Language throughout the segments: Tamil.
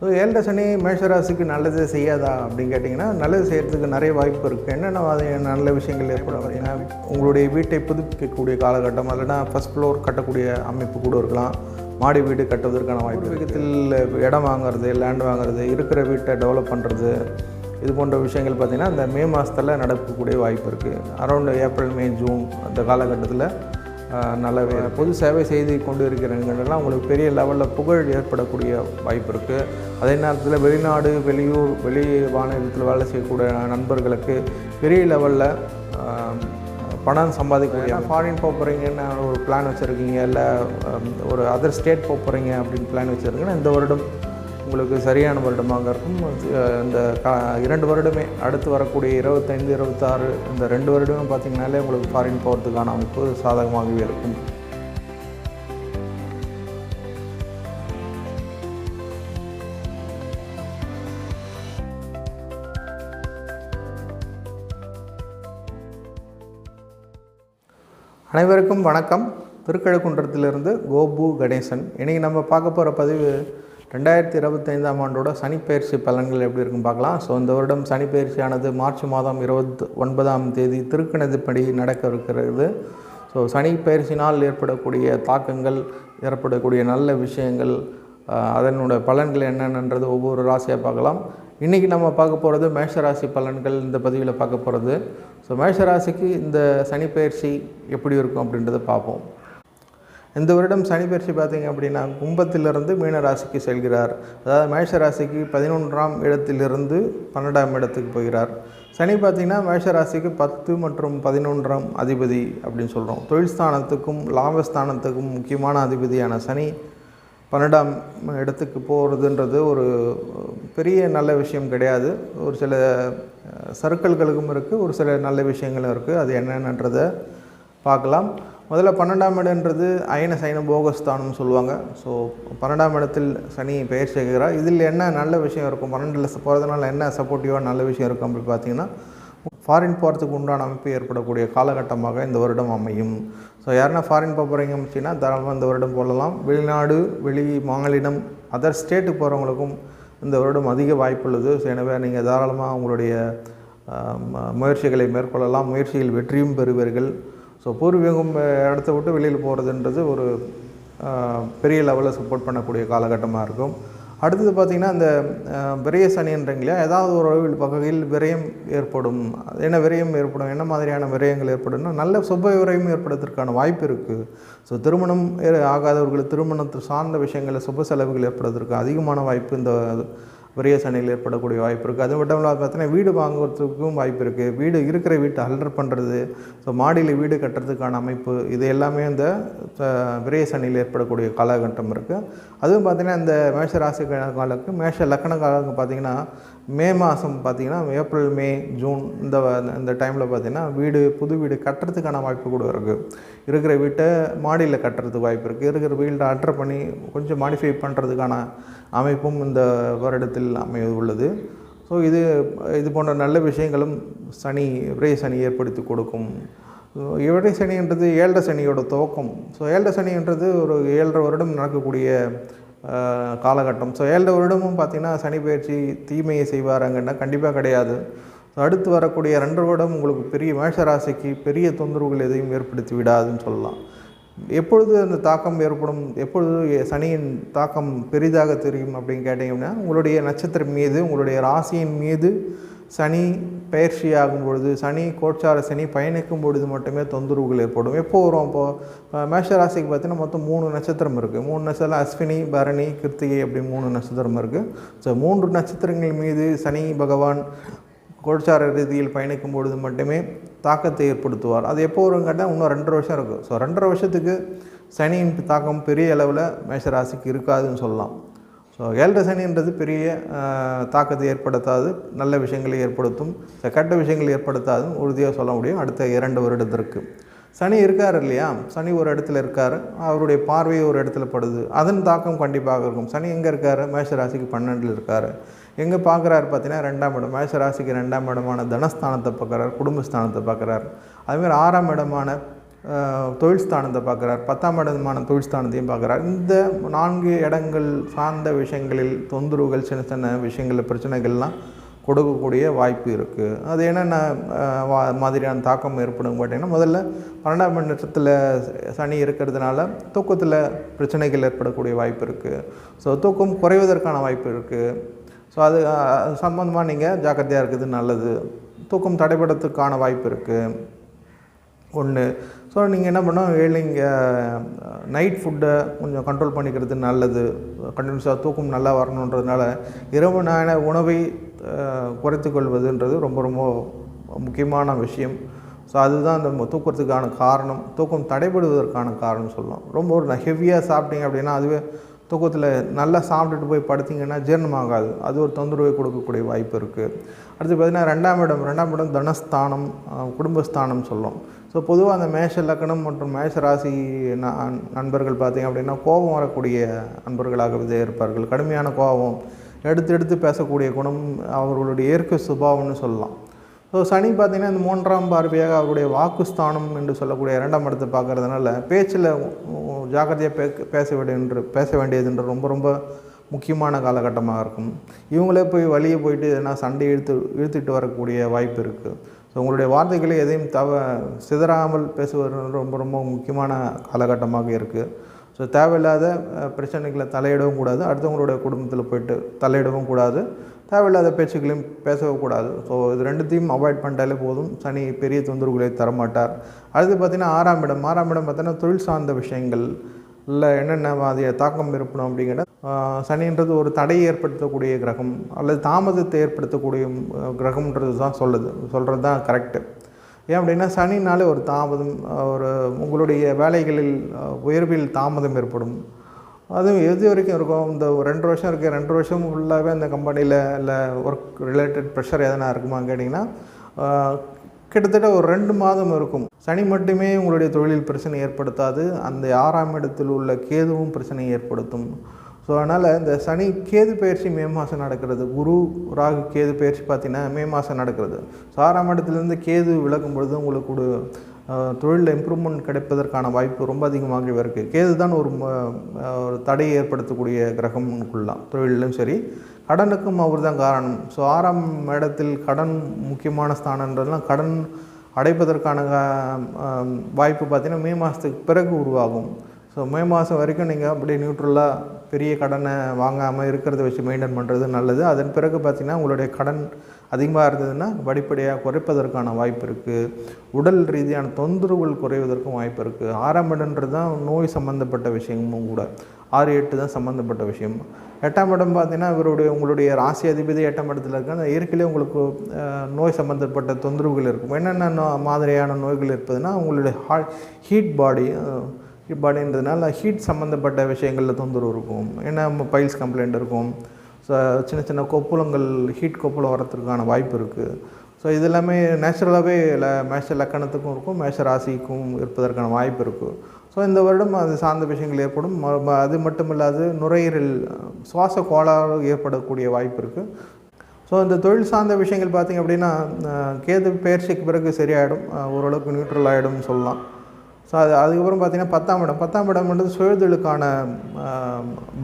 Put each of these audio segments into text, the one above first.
ஸோ ஏழரை சனி மேஷராசிக்கு நல்லது செய்யாதா அப்படின்னு கேட்டிங்கன்னா நல்லது செய்கிறதுக்கு நிறைய வாய்ப்பு இருக்குது என்னென்ன நல்ல விஷயங்கள் ஏற்படும் அப்படின்னா உங்களுடைய வீட்டை புதுப்பிக்கக்கூடிய காலகட்டம் இல்லைன்னா ஃபஸ்ட் ஃப்ளோர் கட்டக்கூடிய அமைப்பு கூட இருக்கலாம். மாடி வீடு கட்டுவதற்கான வாய்ப்பு விதத்தில் இடம் வாங்குறது லேண்ட் வாங்குறது இருக்கிற வீட்டை டெவலப் பண்ணுறது இது போன்ற விஷயங்கள் பார்த்திங்கன்னா அந்த மே மாதத்தில் நடக்கக்கூடிய வாய்ப்பு இருக்குது அரௌண்ட் ஏப்ரல் மே ஜூன் அந்த காலகட்டத்தில் நல்ல பொது சேவை செய்து கொண்டு இருக்கிறவங்களெல்லாம் உங்களுக்கு பெரிய லெவலில் புகழ் ஏற்படக்கூடிய வாய்ப்பு இருக்குது அதே நேரத்தில் வெளிநாடு வெளியூர் வெளி மாநிலத்தில் வேலை செய்யக்கூடிய நண்பர்களுக்கு பெரிய லெவலில் பணம் சம்பாதிக்கக்கூடிய ஃபாரின் போக போகிறீங்கன்னு ஒரு பிளான் வச்சுருக்கீங்க இல்லை ஒரு அதர் ஸ்டேட் போக போகிறீங்க அப்படின்னு பிளான் வச்சுருக்கீங்கன்னா இந்த வருடம் உங்களுக்கு சரியான வருடமாக இருக்கும். இந்த கா இரண்டு வருடமே அடுத்து வரக்கூடிய இருபத்தைந்து இருபத்தாறு இந்த ரெண்டு வருடமே பார்த்திங்கனாலே உங்களுக்கு ஃபாரின் போகிறதுக்கான அமைப்பு சாதகமாகவே இருக்கும். அனைவருக்கும் வணக்கம். திருக்கழுக்குன்றத்திலிருந்து கோபு கணேசன். இன்றைக்கி நம்ம பார்க்க போகிற பதிவு ரெண்டாயிரத்தி இருபத்தைந்தாம் ஆண்டோட சனிப்பயிற்சி பலன்கள் எப்படி இருக்குன்னு பார்க்கலாம். ஸோ இந்த வருடம் சனிப்பயிற்சியானது மார்ச் மாதம் இருபத்தி ஒன்பதாம் தேதி திருக்கணிதப்படி நடக்க இருக்கிறது. ஸோ சனிப்பயிற்சினால் ஏற்படக்கூடிய தாக்கங்கள் ஏற்படக்கூடிய நல்ல விஷயங்கள் அதனுடைய அதனோட பலன்கள் என்னென்னன்றது ஒவ்வொரு ராசியாக பார்க்கலாம். இன்றைக்கி நம்ம பார்க்க போகிறது மேஷராசி பலன்கள் இந்த பதிவில் பார்க்க போகிறது ஸோ மேஷராசிக்கு இந்த சனிப்பயிற்சி எப்படி இருக்கும் அப்படின்றத பார்ப்போம். இந்த வருடம் சனி பயிற்சி பார்த்தீங்க அப்படின்னா கும்பத்திலிருந்து மீன ராசிக்கு செல்கிறார். அதாவது மேஷ ராசிக்கு பதினொன்றாம் இடத்திலிருந்து பன்னெண்டாம் இடத்துக்கு போகிறார். சனி பார்த்தீங்கன்னா மேஷ ராசிக்கு பத்து மற்றும் பதினொன்றாம் அதிபதி அப்படின்னு சொல்கிறோம் தொழில் ஸ்தானத்துக்கும் லாபஸ்தானத்துக்கும் முக்கியமான அதிபதியான சனி பன்னெண்டாம் இடத்துக்கு போகிறதுன்றது ஒரு பெரிய நல்ல விஷயம் கிடையாது. ஒரு சில சர்க்கிள்களுக்கும் இருக்குது ஒரு சில நல்ல விஷயங்களும் இருக்குது அது என்னென்னன்றதை பார்க்கலாம். முதல்ல பன்னெண்டாம் இடம்ன்றது அயன சைன போகஸ்தானம்னு சொல்லுவாங்க. ஸோ பன்னெண்டாம் இடத்தில் சனி பெயர் செய்கிறார் இதில் என்ன நல்ல விஷயம் இருக்கும்? பன்னெண்டில் போகிறதுனால என்ன சப்போர்ட்டிவாக நல்ல விஷயம் இருக்கும் அப்படின்னு பார்த்தீங்கன்னா ஃபாரின் போகிறதுக்கு உண்டான அமைப்பு ஏற்படக்கூடிய காலகட்டமாக இந்த வருடம் அமையும். ஸோ யாருன்னா ஃபாரின் போக போகிறீங்க அப்படின்னா தாராளமாக இந்த வருடம் போடலாம். வெளிநாடு வெளி மாநிலம் அதர் ஸ்டேட்டுக்கு போகிறவங்களுக்கும் இந்த வருடம் அதிக வாய்ப்புள்ளது ஸோ எனவே நீங்கள் தாராளமாக உங்களுடைய முயற்சிகளை மேற்கொள்ளலாம். முயற்சியில் வெற்றியும் பெறுவீர்கள். ஸோ பூர்வீகம் இடத்த விட்டு வெளியில் போகிறதுன்றது ஒரு பெரிய லெவலில் சப்போர்ட் பண்ணக்கூடிய காலகட்டமாக இருக்கும். அடுத்தது பார்த்திங்கன்னா அந்த விரைய விரய ஏதாவது ஒரு அளவில் வகையில் விரயம் ஏற்படும். அது என்ன விரயம் ஏற்படும்? என்ன மாதிரியான விரயங்கள் ஏற்படும்னா நல்ல சுப விரயம் ஏற்படுவதற்கான வாய்ப்பு இருக்குது ஸோ திருமணம் ஆகாதவர்கள் திருமணத்து சார்ந்த விஷயங்களில் சுப செலவுகள் ஏற்படுவதற்கு அதிகமான வாய்ப்பு இந்த விரய ஏற்படக்கூடிய வாய்ப்பு இருக்குது. அது மட்டும் இல்லாமல் பார்த்தீங்கன்னா வீடு வாங்குறதுக்கும் வாய்ப்பு இருக்குது. வீடு இருக்கிற வீட்டை அல்டர் பண்ணுறது ஸோ மாடியில் வீடு கட்டுறதுக்கான அமைப்பு இது எல்லாமே இந்த அஹ், சனியில் ஏற்படக்கூடிய காலகட்டம் இருக்குது அதுவும் பார்த்திங்கன்னா இந்த மேஷ ராசி காலக்கு மேஷ லக்கண காலம் பார்த்திங்கன்னா மே மாதம் பார்த்திங்கன்னா ஏப்ரல் மே ஜூன் இந்த வ- இந்த டைமில் பார்த்திங்கன்னா வீடு புது வீடு கட்டுறதுக்கான வாய்ப்பு கூட இருக்குது இருக்கிற வீட்டை மாடியில் கட்டுறதுக்கு வாய்ப்பு இருக்குது இருக்கிற வீட்டை அல்டர் பண்ணி கொஞ்சம் மாடிஃபை பண்ணுறதுக்கான அமைப்பும் இந்த வருடத்தில் அமைய உள்ளது. ஸோ இது இது போன்ற நல்ல விஷயங்களும் சனி விரை சனி ஏற்படுத்தி கொடுக்கும். இவரை சனின்றது ஏழரை சனியோட துவக்கம். ஸோ ஏழரை சனின்றது ஒரு ஏழரை வருடம் நடக்கக்கூடிய காலகட்டம். ஸோ ஏழரை வருடமும் பார்த்திங்கன்னா சனி பயிற்சி தீமையை செய்வாராங்கன்னா கண்டிப்பாக கிடையாது. ஸோ அடுத்து வரக்கூடிய ரெண்டு வருடம் உங்களுக்கு பெரிய மேஷ ராசிக்கு பெரிய தொந்தரவுகள் எதையும் ஏற்படுத்தி விடாதுன்னு சொல்லலாம். எப்பொழுது அந்த தாக்கம் ஏற்படும்? எப்பொழுது சனியின் தாக்கம் பெரிதாக தெரியும் அப்படின்னு கேட்டிங்கன்னா உங்களுடைய நட்சத்திரம் மீது உங்களுடைய ராசியின் மீது சனி பயிற்சி ஆகும் பொழுது சனி கோட்சார சனி பயணிக்கும் பொழுது மட்டுமே தொந்தரவுகள் ஏற்படும். எப்போ வரும் அப்போது மேஷ ராசிக்கு பார்த்தீங்கன்னா மொத்தம் மூணு நட்சத்திரம் இருக்குது மூணு நட்சத்திரம் அஸ்வினி பரணி கிருத்திகை அப்படி மூணு நட்சத்திரம் இருக்குது ஸோ மூன்று நட்சத்திரங்கள் மீது சனி பகவான் கோட்சார ரீதியில் பயணிக்கும் பொழுது மட்டுமே தாக்கத்தை ஏற்படுத்துவார். அது எப்போ வரும் கேட்டால் இன்னும் ரெண்டரை வருஷம் இருக்கும் ஸோ ரெண்டரை வருஷத்துக்கு சனியின் தாக்கம் பெரிய அளவில் மேஷராசிக்கு இருக்காதுன்னு சொல்லலாம். ஸோ ஏழரை சனின்றது பெரிய தாக்கத்தை ஏற்படுத்தாது நல்ல விஷயங்களை ஏற்படுத்தும் கெட்ட விஷயங்களை ஏற்படுத்தாதுன்னு உறுதியாக சொல்ல முடியும். அடுத்த இரண்டு வருடத்திற்கு. சனி இருக்கார் இல்லையா? சனி ஒரு இடத்துல இருக்கார். அவருடைய பார்வை ஒரு இடத்துல படுது. அதன் தாக்கம் கண்டிப்பாக இருக்கும். சனி எங்கே இருக்கார்? மேஷராசிக்கு பன்னெண்டில் இருக்கார். எங்கே பார்க்குறாரு பார்த்தீங்கன்னா ரெண்டாம் இடம் மேஷ ராசிக்கு ரெண்டாம் இடமான தனஸ்தானத்தை பார்க்குறாரு குடும்பஸ்தானத்தை பார்க்குறாரு அதுமாதிரி ஆறாம் இடமான தொழில் ஸ்தானத்தை பார்க்குறார் பத்தாம் இடமான தொழில் ஸ்தானத்தையும் பார்க்குறார் இந்த நான்கு இடங்கள் சார்ந்த விஷயங்களில் தொந்தரவுகள் சின்ன சின்ன விஷயங்களில் பிரச்சனைகள்லாம் கொடுக்கக்கூடிய வாய்ப்பு இருக்குது அது என்னென்ன வா- மாதிரியான தாக்கம் ஏற்படும் பார்த்தீங்கன்னா முதல்ல பன்னெண்டாம் இடத்துல சனி இருக்கிறதுனால தூக்கத்தில் பிரச்சனைகள் ஏற்படக்கூடிய வாய்ப்பு இருக்குது ஸோ தூக்கம் குறைவதற்கான வாய்ப்பு இருக்குது ஸோ அது சம்மந்தமாக நீங்கள் ஜாக்கிரதையாக இருக்குது நல்லது. தூக்கம் தடைபடத்துக்கான வாய்ப்பு இருக்குது ஒன்று ஸோ நீங்கள் என்ன பண்ணோம் ஏர்லிங் நைட் ஃபுட்டை கொஞ்சம் கண்ட்ரோல் பண்ணிக்கிறது நல்லது. கண்டினியூஸாக தூக்கம் நல்லா வரணுன்றதுனால இரவு நேர உணவை குறைத்துக்கொள்வதுன்றது கொள்வதுன்றது ரொம்ப ரொம்ப முக்கியமான விஷயம். ஸோ அதுதான் அந்த மு- தூக்கத்துக்கான காரணம். தூக்கம் தடைபடுவதற்கான காரணம் சொல்லலாம். ரொம்ப ஒரு ஹெவியாக சாப்பிட்டீங்க அப்படின்னா அதுவே தூக்கத்தில் நல்லா சாப்பிட்டுட்டு போய் படுத்திங்கன்னா ஜீரணமாகாது அது ஒரு தொந்தரவை கொடுக்கக்கூடிய வாய்ப்பு இருக்குது அடுத்து பார்த்திங்கன்னா ரெண்டாம் இடம் ரெண்டாம் இடம் தனஸ்தானம் குடும்பஸ்தானம் சொல்லும் ஸோ பொதுவாக அந்த மேஷ லக்னம் மற்றும் மேஷ ராசி ந- நண்பர்கள் பார்த்திங்க அப்படின்னா கோபம் வரக்கூடிய நண்பர்களாகவே இருப்பார்கள். கடுமையான கோபம் எடுத்து எடுத்து பேசக்கூடிய குணம் அவர்களுடைய இயற்கை சுபாவம்னு சொல்லலாம். ஸோ சனி பார்த்திங்கன்னா இந்த மூன்றாம் பார்வையாக அவருடைய வாக்குஸ்தானம் என்று சொல்லக்கூடிய இரண்டாம் இடத்தை பார்க்கறதுனால பேச்சில் ஜாக்கிரதையாக பே பேச வேண்டிய பேச வேண்டியது என்று ரொம்ப ரொம்ப முக்கியமான காலகட்டமாக இருக்கும். இவங்களே போய் வழியே போயிட்டு எதனா சண்டை இழுத்து இழுத்துட்டு வரக்கூடிய வாய்ப்பு இருக்குது ஸோ உங்களுடைய வார்த்தைகளை எதையும் தவ சிதறாமல் பேசுவது ரொம்ப ரொம்ப முக்கியமான காலகட்டமாக இருக்குது ஸோ தேவையில்லாத பிரச்சனைகளை தலையிடவும் கூடாது. அடுத்தவங்களுடைய குடும்பத்தில் போயிட்டு தலையிடவும் கூடாது. தேவையில்லாத பேச்சுக்களையும் பேசக்கூடாது ஸோ இது ரெண்டுத்தையும் அவாய்ட் பண்ணிட்டாலே போதும். சனி பெரிய தொந்தரவுகளை தரமாட்டார். அடுத்து பார்த்திங்கன்னா ஆறாம் இடம். ஆறாம் இடம் பார்த்தீங்கன்னா தொழில் சார்ந்த விஷயங்கள் இல்லை என்னென்ன மாதிரியான தாக்கம் இருக்கணும் அப்படிங்கிற சனின்றது ஒரு தடையை ஏற்படுத்தக்கூடிய கிரகம் அல்லது தாமதத்தை ஏற்படுத்தக்கூடிய கிரகம்ன்றது தான் சொல்லுது. சொல்கிறது தான் கரெக்டு ஏன் அப்படின்னா சனினாலே ஒரு தாமதம் ஒரு உங்களுடைய வேலைகளில் உயர்வில் தாமதம் ஏற்படும். அதுவும் எது வரைக்கும் இருக்கும். இந்த ஒரு ரெண்டு வருஷம் இருக்குது ரெண்டு வருஷம் ஃபுல்லாகவே அந்த கம்பெனியில் இல்லை ஒர்க் ரிலேட்டட் ப்ரெஷர் எதனா இருக்குமான்னு கேட்டிங்கன்னா கிட்டத்தட்ட ஒரு ரெண்டு மாதம் இருக்கும். சனி மட்டுமே உங்களுடைய தொழிலில் பிரச்சனை ஏற்படுத்தாது. அந்த ஆறாம் இடத்தில் உள்ள கேதுவும் பிரச்சனை ஏற்படுத்தும். ஸோ அதனால் இந்த சனி கேது பயிற்சி மே மாதம் நடக்கிறது. குரு ராகு கேது பயிற்சி பார்த்தீங்கன்னா மே மாதம் நடக்கிறது. ஸோ ஆறாம் இடத்துலேருந்து கேது விளக்கும் பொழுது உங்களுக்கு ஒரு தொழிலில் இம்ப்ரூவ்மெண்ட் கிடைப்பதற்கான வாய்ப்பு ரொம்ப அதிகமாகவே இருக்குது கேது தான் ஒரு ஒரு தடையை ஏற்படுத்தக்கூடிய கிரகம்னு கொள்ளலாம் தொழிலும் சரி. கடனுக்கும் அவர் தான் காரணம். ஸோ ஆறாம் இடத்தில் கடன் முக்கியமான ஸ்தானன்றதுலாம் கடன் அடைப்பதற்கான வாய்ப்பு பார்த்திங்கன்னா மே மாதத்துக்கு பிறகு உருவாகும். ஸோ மே மாதம் வரைக்கும் நீங்கள் அப்படியே நியூட்ரலாக பெரிய கடனை வாங்காமல் இருக்கிறத வச்சு மெயின்டைன் பண்ணுறது நல்லது. அதன் பிறகு பார்த்திங்கன்னா உங்களுடைய கடன் அதிகமாக இருந்ததுன்னா படிப்படியாக குறைப்பதற்கான வாய்ப்பு இருக்குது உடல் ரீதியான தொந்தரவுகள் குறைவதற்கும் வாய்ப்பு இருக்குது ஆறாம் இடன்றது தான் நோய் சம்மந்தப்பட்ட விஷயமும் கூட. ஆறு எட்டு தான் சம்மந்தப்பட்ட விஷயம். எட்டாம் இடம் பார்த்தீங்கன்னா இவருடைய உங்களுடைய ராசி அதிபதி எட்டாம் இடத்துல இருக்கு அந்த இயற்கையிலே உங்களுக்கு நோய் சம்மந்தப்பட்ட தொந்தரவுகள் இருக்கும். என்னென்ன நோ- மாதிரியான நோய்கள் இருப்பதுன்னா உங்களுடைய ஹா ஹீட் பாடி பாடின்றதுனால ஹீட் சம்மந்தப்பட்ட விஷயங்களில் தொந்தரவு இருக்கும். ஏன்னா பைல்ஸ் கம்ப்ளைண்ட் இருக்கும். ஸோ சின்ன சின்ன கொப்புளங்கள் ஹீட் கொப்புளம் வரத்துக்கான வாய்ப்பு இருக்குது ஸோ இது எல்லாமே நேச்சுரலாகவே மேஷ லக்கணத்துக்கும் இருக்கும் மேஷ ராசிக்கும் இருப்பதற்கான வாய்ப்பு இருக்குது ஸோ இந்த வருடம் அது சார்ந்த விஷயங்கள் ஏற்படும். அது மட்டும் இல்லாது நுரையீரல் சுவாச கோளாறு ஏற்படக்கூடிய வாய்ப்பு இருக்குது ஸோ இந்த தொழில் சார்ந்த விஷயங்கள் பார்த்திங்க அப்படின்னா கேது பயிற்சிக்கு பிறகு சரியாயிடும். ஓரளவுக்கு நியூட்ரல் ஆகிடும் சொல்லலாம். ஸோ அது அதுக்கப்புறம் பார்த்தீங்கன்னா பத்தாம் இடம். பத்தாம் இடம்ன்றது சுயதொழிலுக்கான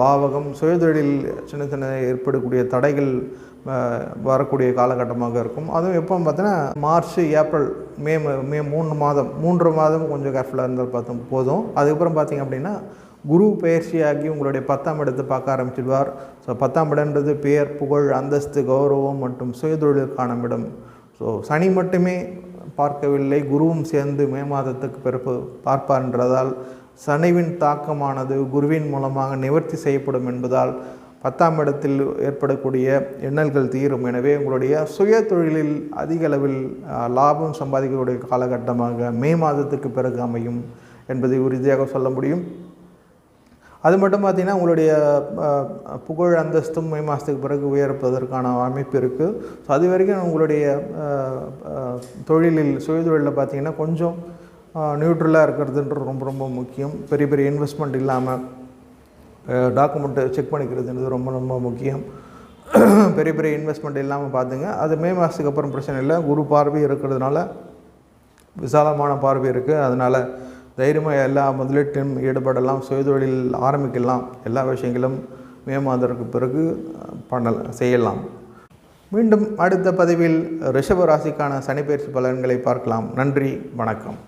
பாவகம். சுயதொழில் சின்ன சின்ன ஏற்படக்கூடிய தடைகள் வரக்கூடிய காலகட்டமாக இருக்கும். அதுவும் எப்போ பார்த்தீங்கன்னா மார்ச் ஏப்ரல் மே மே மூணு மாதம். மூன்று மாதம் கொஞ்சம் கேர்ஃபுல்லாக இருந்தால் பார்த்தோம் போதும். அதுக்கப்புறம் பார்த்தீங்க அப்படின்னா குரு பயிற்சியாகி உங்களுடைய பத்தாம் இடத்தை பார்க்க ஆரம்பிச்சிடுவார். ஸோ பத்தாம் இடம்ன்றது பெயர் புகழ் அந்தஸ்து கௌரவம் மற்றும் சுயதொழிலுக்கான இடம். ஸோ சனி மட்டுமே பார்க்கவில்லை. குருவும் சேர்ந்து மே மாதத்துக்கு பிறப்பு பார்ப்பார்ன்றதால் சனிவின் தாக்கமானது குருவின் மூலமாக நிவர்த்தி செய்யப்படும் என்பதால் பத்தாம் இடத்தில் ஏற்படக்கூடிய எண்ணல்கள் தீரும். எனவே உங்களுடைய சுய தொழிலில் அதிக அளவில் லாபம் சம்பாதிக்கக்கூடிய காலகட்டமாக மே மாதத்துக்கு பிறகு அமையும் என்பதை உறுதியாக சொல்ல முடியும். அது மட்டும் பார்த்திங்கன்னா உங்களுடைய புகழ் அந்தஸ்தும் மே மாதத்துக்கு பிறகு உயர்ப்பதற்கான அமைப்பு இருக்குது ஸோ அது வரைக்கும் உங்களுடைய தொழிலில் சுயதொழிலில் பார்த்தீங்கன்னா கொஞ்சம் நியூட்ரலாக இருக்கிறதுன்றது ரொம்ப ரொம்ப முக்கியம். பெரிய பெரிய இன்வெஸ்ட்மெண்ட் இல்லாமல் டாக்குமெண்ட்டை செக் பண்ணிக்கிறதுன்றது ரொம்ப ரொம்ப முக்கியம். பெரிய பெரிய இன்வெஸ்ட்மெண்ட் இல்லாமல் பார்த்துங்க. அது மே மாதத்துக்கு அப்புறம் பிரச்சனை இல்லை. குரு பார்வை இருக்கிறதுனால விசாலமான பார்வை இருக்குது அதனால் தைரியமாக எல்லா முதலீட்டிலும் ஈடுபடலாம் சுயதொழில் ஆரம்பிக்கலாம். எல்லா விஷயங்களும் மே மாதத்திற்கு பிறகு பண்ணலாம் செய்யலாம். மீண்டும் அடுத்த பதிவில் ரிஷப ராசிக்கான சனிப்பயிற்சி பலன்களை பார்க்கலாம். நன்றி வணக்கம்.